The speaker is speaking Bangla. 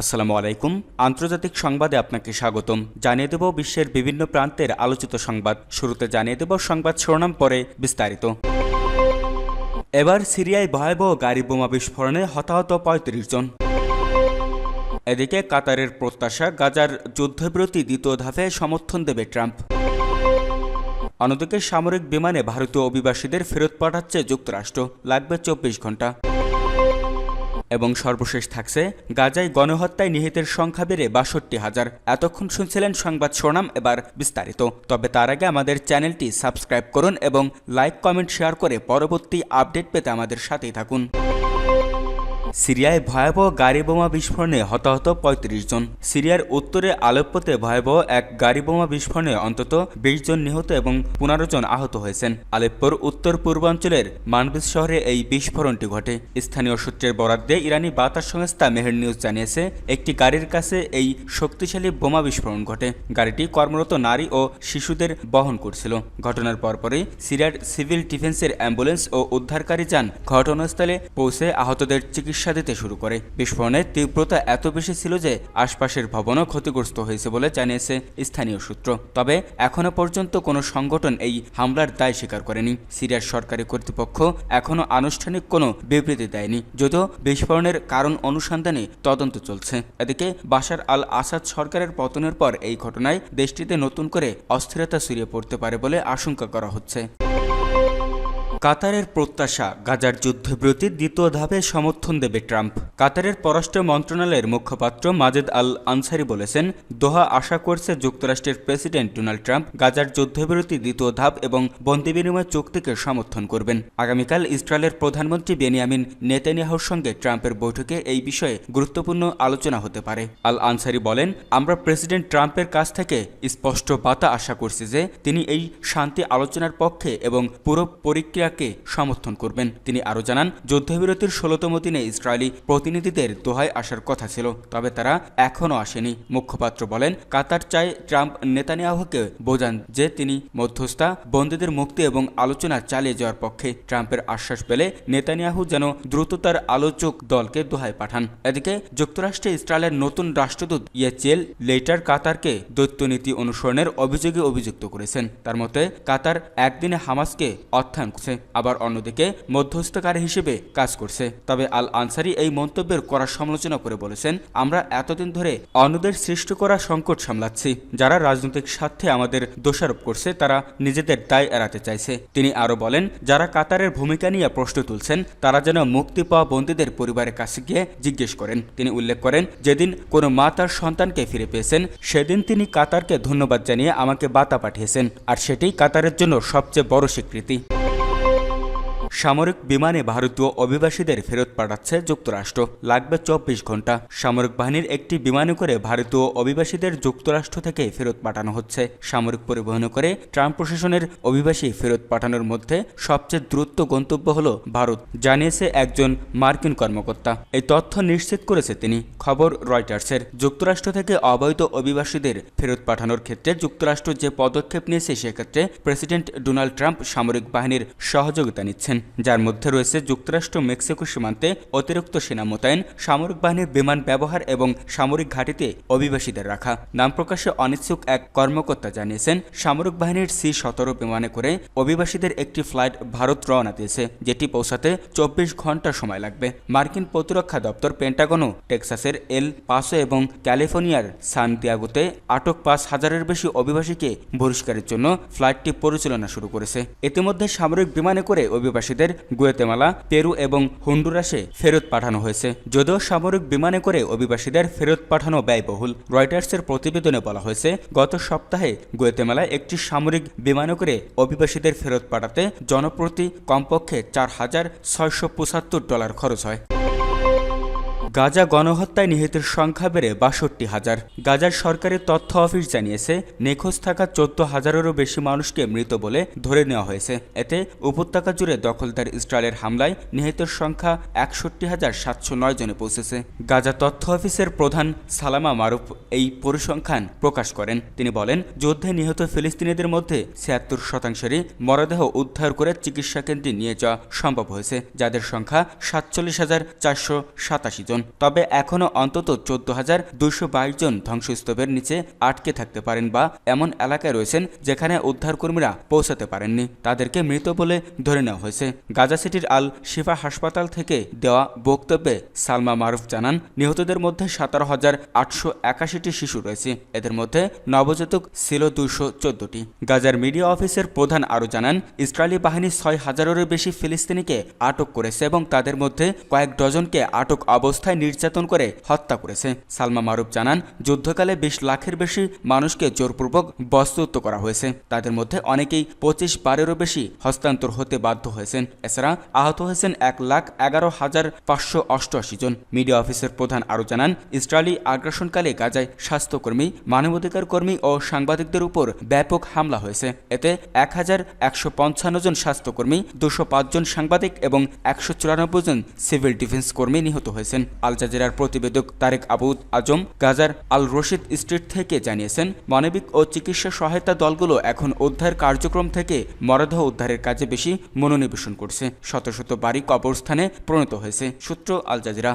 আসসালামু আলাইকুম। আন্তর্জাতিক সংবাদে আপনাকে স্বাগতম। জানিয়ে দেব বিশ্বের বিভিন্ন প্রান্তের আলোচিত সংবাদ। শুরুতে জানিয়ে দেব সংবাদ শিরোনাম, পরে বিস্তারিত। এবার সিরিয়ায় ভয়াবহ গাড়ি বোমা বিস্ফোরণে হতাহত পঁয়ত্রিশ জন। এদিকে কাতারের প্রত্যাশা গাজার যুদ্ধবিরতি দ্বিতীয় ধাপে সমর্থন দেবে ট্রাম্প। অন্যদিকে সামরিক বিমানে ভারতীয় অভিবাসীদের ফেরত পাঠাচ্ছে যুক্তরাষ্ট্র। লাগবে চব্বিশ ঘণ্টা এবং সর্বশেষ থাকছে, গাজায় গণহত্যায় নিহিতের সংখ্যা বেড়ে বাষট্টি হাজার। এতক্ষণ শুনছিলেন সংবাদ সোনাম, এবার বিস্তারিত। তবে তার আগে আমাদের চ্যানেলটি সাবস্ক্রাইব করুন এবং লাইক, কমেন্ট, শেয়ার করে পরবর্তী আপডেট পেতে আমাদের সাথেই থাকুন। সিরিয়ায় ভয়াবহ গাড়ি বোমা বিস্ফোরণে হতাহত পঁয়ত্রিশ জন। সিরিয়ার উত্তরে আলেপ্পোতে ভয়াবহ এক গাড়ি বোমা বিস্ফোরণে অন্তত বিশ জন নিহত এবং পনেরো জন আহত হয়েছেন। আলেপ্পোর উত্তর পূর্বাঞ্চলের মানবিস শহরে এই বিস্ফোরণটি ঘটে। স্থানীয় সূত্রের বরাদ দিয়ে ইরানি বার্তা সংস্থা মেহের নিউজ জানিয়েছে, একটি গাড়ির কাছে এই শক্তিশালী বোমা বিস্ফোরণ ঘটে। গাড়িটি কর্মরত নারী ও শিশুদের বহন করছিল। ঘটনার পরপরই সিরিয়ার সিভিল ডিফেন্সের অ্যাম্বুলেন্স ও উদ্ধারকারী যান ঘটনাস্থলে পৌঁছে আহতদের চিকিৎসা দিতে শুরু করে। বিস্ফোরণের তীব্রতা এত বেশি ছিল যে আশপাশের ভবনও ক্ষতিগ্রস্ত হয়েছে বলে জানিয়েছে স্থানীয় সূত্র। তবে এখনও পর্যন্ত কোনো সংগঠন এই হামলার দায় স্বীকার করেনি। সিরিয়ার সরকারি কর্তৃপক্ষ এখনও আনুষ্ঠানিক কোনো বিবৃতি দেয়নি। যদিও বিস্ফোরণের কারণ অনুসন্ধানে তদন্ত চলছে। এদিকে বাশার আল আসাদ সরকারের পতনের পর এই ঘটনায় দেশটিতে নতুন করে অস্থিরতা ছড়িয়ে পড়তে পারে বলে আশঙ্কা করা হচ্ছে। কাতারের প্রত্যাশা গাজার যুদ্ধবিরতির দ্বিতীয় ধাপে সমর্থন দেবে ট্রাম্প। কাতারের পররাষ্ট্র মন্ত্রণালয়ের মুখপাত্র মাজেদ আল আনসারি বলেছেন, দোহা আশা করছে যুক্তরাষ্ট্রের প্রেসিডেন্ট ডোনাল্ড ট্রাম্প গাজার যুদ্ধবিরতি দ্বিতীয় ধাপ এবং বন্দি বিনিময় চুক্তিকে সমর্থন করবেন। আগামীকাল ইসরায়েলের প্রধানমন্ত্রী বেনিয়ামিন নেতানিয়াহুর সঙ্গে ট্রাম্পের বৈঠকে এই বিষয়ে গুরুত্বপূর্ণ আলোচনা হতে পারে। আল আনসারি বলেন, আমরা প্রেসিডেন্ট ট্রাম্পের কাছ থেকে স্পষ্ট বার্তা আশা করছি যে তিনি এই শান্তি আলোচনার পক্ষে এবং পুরো প্রক্রিয়া ইরাককে সমর্থন করবেন। তিনি আরও জানান, যুদ্ধবিরতির ষোলতম দিনে ইসরায়েলি প্রতিনিধিদের দোহায় আসার কথা ছিল, তবে তারা এখনও আসেনি। মুখপাত্র বলেন, কাতার চায় ট্রাম্প নেতানিয়াহুকে বোঝান যে তিনি মধ্যস্থা, বন্দীদের মুক্তি এবং আলোচনা চালিয়ে যাওয়ার পক্ষে। ট্রাম্পের আশ্বাস পেলে নেতানিয়াহু যেন দ্রুত তার আলোচক দলকে দোহায় পাঠান। এদিকে যুক্তরাষ্ট্রে ইসরায়েলের নতুন রাষ্ট্রদূত ইয়েচেল লেটার কাতারকে দৈত্যনীতি অনুসরণের অভিযোগে অভিযুক্ত করেছেন। তার মতে, কাতার একদিনে হামাসকে অর্থায়ন করছে। আবার অন্যদিকে মধ্যস্থকারী হিসেবে কাজ করছে। তবে আল আনসারি এই মন্তব্যের করা সমালোচনা করে বলেছেন, আমরা এতদিন ধরে অন্যদের সৃষ্টি করা সংকট সামলাচ্ছি। যারা রাজনৈতিক স্বার্থে আমাদের দোষারোপ করছে, তারা নিজেদের দায় এড়াতে চাইছে। তিনি আরও বলেন, যারা কাতারের ভূমিকা নিয়ে প্রশ্ন তুলছেন, তারা যেন মুক্তি পাওয়া বন্দীদের পরিবারের কাছে গিয়ে জিজ্ঞেস করেন। তিনি উল্লেখ করেন, যেদিন কোনো মা তার সন্তানকে ফিরে পেয়েছেন, সেদিন তিনি কাতারকে ধন্যবাদ জানিয়ে আমাকে বার্তা পাঠিয়েছেন, আর সেটাই কাতারের জন্য সবচেয়ে বড় স্বীকৃতি। সামরিক বিমানে ভারতীয় অভিবাসীদের ফেরত পাঠাচ্ছে যুক্তরাষ্ট্র। লাগবে চব্বিশ ঘণ্টা সামরিক বাহিনীর একটি বিমানে করে ভারতীয় অভিবাসীদের যুক্তরাষ্ট্র থেকে ফেরত পাঠানো হচ্ছে। সামরিক পরিবহন করে ট্রাম্প প্রশাসনের অভিবাসী ফেরত পাঠানোর মধ্যে সবচেয়ে দ্রুত গন্তব্য হল ভারত, জানিয়েছে একজন মার্কিন কর্মকর্তা। এই তথ্য নিশ্চিত করেছে তিনি। খবর রয়টার্সের। যুক্তরাষ্ট্র থেকে অবৈধ অভিবাসীদের ফেরত পাঠানোর ক্ষেত্রে যুক্তরাষ্ট্র যে পদক্ষেপ নিয়েছে, সেক্ষেত্রে প্রেসিডেন্ট ডোনাল্ড ট্রাম্প সামরিক বাহিনীর সহযোগিতা নিচ্ছেন। যার মধ্যে রয়েছে যুক্তরাষ্ট্র, মেক্সিকো সীমান্তে অতিরিক্ত সেনা মোতায়েন, সামরিক বাহিনীর বিমান ব্যবহার এবং সামরিক ঘাঁটিতে অভিবাসীদের রাখা। নাম প্রকাশে অনিচ্ছুক এক কর্মকর্তা জানিয়েছেন, সামরিক বাহিনীর সি সতেরো বিমানে করে অভিবাসীদের একটি ফ্লাইট ভারত রওনা দিয়েছে, যেটি পৌঁছাতে চব্বিশ ঘণ্টা সময় লাগবে। মার্কিন প্রতিরক্ষা দপ্তর পেন্টাগনও টেক্সাসের এল পাসো এবং ক্যালিফোর্নিয়ার সান দিয়াগোতে আটক পাঁচ হাজারের বেশি অভিবাসীকে বহিষ্কারের জন্য ফ্লাইটটি পরিচালনা শুরু করেছে। ইতিমধ্যে সামরিক বিমানে করে অভিবাসী অভিবাসীদের গুয়েতেমালা, পেরু এবং হন্ডুরাসে ফেরত পাঠানো হয়েছে। যদিও সামরিক বিমানে করে অভিবাসীদের ফেরত পাঠানো ব্যয়বহুল, রয়টার্সের প্রতিবেদনে বলা হয়েছে, গত সপ্তাহে গুয়েতেমালায় একটি সামরিক বিমানে করে অভিবাসীদের ফেরত পাঠাতে জনপ্রতি কমপক্ষে চার হাজার ছয়শো পঁচাত্তর ডলার খরচ হয়। গাজা গণহত্যায় নিহতের সংখ্যা বেড়ে বাষট্টি হাজার। গাজার সরকারি তথ্য অফিস জানিয়েছে, নিখোঁজ থাকা চোদ্দ হাজারেরও বেশি মানুষকে মৃত বলে ধরে নেওয়া হয়েছে। এতে উপত্যকা জুড়ে দখলদার ইসরায়েলের হামলায় নিহতের সংখ্যা একষট্টি হাজার সাতশো নয় জনে পৌঁছেছে। গাজা তথ্য অফিসের প্রধান সালামা মারুফ এই পরিসংখ্যান প্রকাশ করেন। তিনি বলেন, যুদ্ধে নিহত ফিলিস্তিনিদের মধ্যে ছিয়াত্তর শতাংশেরই মরদেহ উদ্ধার করে চিকিৎসা কেন্দ্রে নিয়ে যাওয়া সম্ভব হয়েছে, যাদের সংখ্যা সাতচল্লিশ হাজার চারশো সাতাশি জন। জন তবে এখনও অন্তত চোদ্দ হাজার দুশো বাইশ জন ধ্বংসস্তূপের নিচে আটকে থাকতে পারেন বা এমন এলাকায় রয়েছেন যেখানে উদ্ধারকর্মীরা পৌঁছাতে পারেননি। তাদেরকে মৃত বলে ধরে নেওয়া হয়েছে। গাজা সিটির আল শিফা হাসপাতাল থেকে দেওয়া বক্তব্যে সালমা মারুফ জানান, নিহতদের মধ্যে সতেরো হাজার আটশো একাশিটি শিশু রয়েছে। এদের মধ্যে নবজাতক ছিল দুশো চোদ্দটি। গাজার মিডিয়া অফিসের প্রধান আরও জানান, ইসরায়েলি বাহিনী ছয় হাজারেরও বেশি ফিলিস্তিনিকে আটক করেছে এবং তাদের মধ্যে কয়েক ডজনকে আটক অবস্থায় নির্যাতন করে হত্যা করেছে। সালমা মারুফ জানান, যুদ্ধকালে বিশ লাখের বেশি মানুষকে জোরপূর্বক বস্তুত্ব করা হয়েছে। তাদের মধ্যে অনেকেই পঁচিশ বারেরও বেশি হস্তান্তর হতে বাধ্য হয়েছেন। এছাড়া আহত হয়েছেন এক লাখ এগারো হাজার পাঁচশো অষ্টআশি জন। মিডিয়া অফিসের প্রধান আরও জানান, ইসরায়েলি আগ্রাসনকালে গাজায় স্বাস্থ্যকর্মী, মানবাধিকার কর্মী ও সাংবাদিকদের উপর ব্যাপক হামলা হয়েছে। এতে এক হাজার একশো পঞ্চান্ন জন স্বাস্থ্যকর্মী, দুশো জন সাংবাদিক এবং একশো চুরানব্বই জন সিভিল ডিফেন্স কর্মী নিহত হয়েছেন। আল জাজিরার প্রতিবেদক তারেক আবুদ আজম গাজার আল রশিদ স্ট্রিট থেকে জানিয়েছেন, মানবিক ও চিকিৎসা সহায়তা দলগুলো এখন উদ্ধার কার্যক্রম থেকে মরদেহ উদ্ধারের কাজে বেশি মনোনিবেশন করছে। শত শত বাড়ি কবরস্থানে প্রণত হয়েছে, সূত্র আল জাজিরা।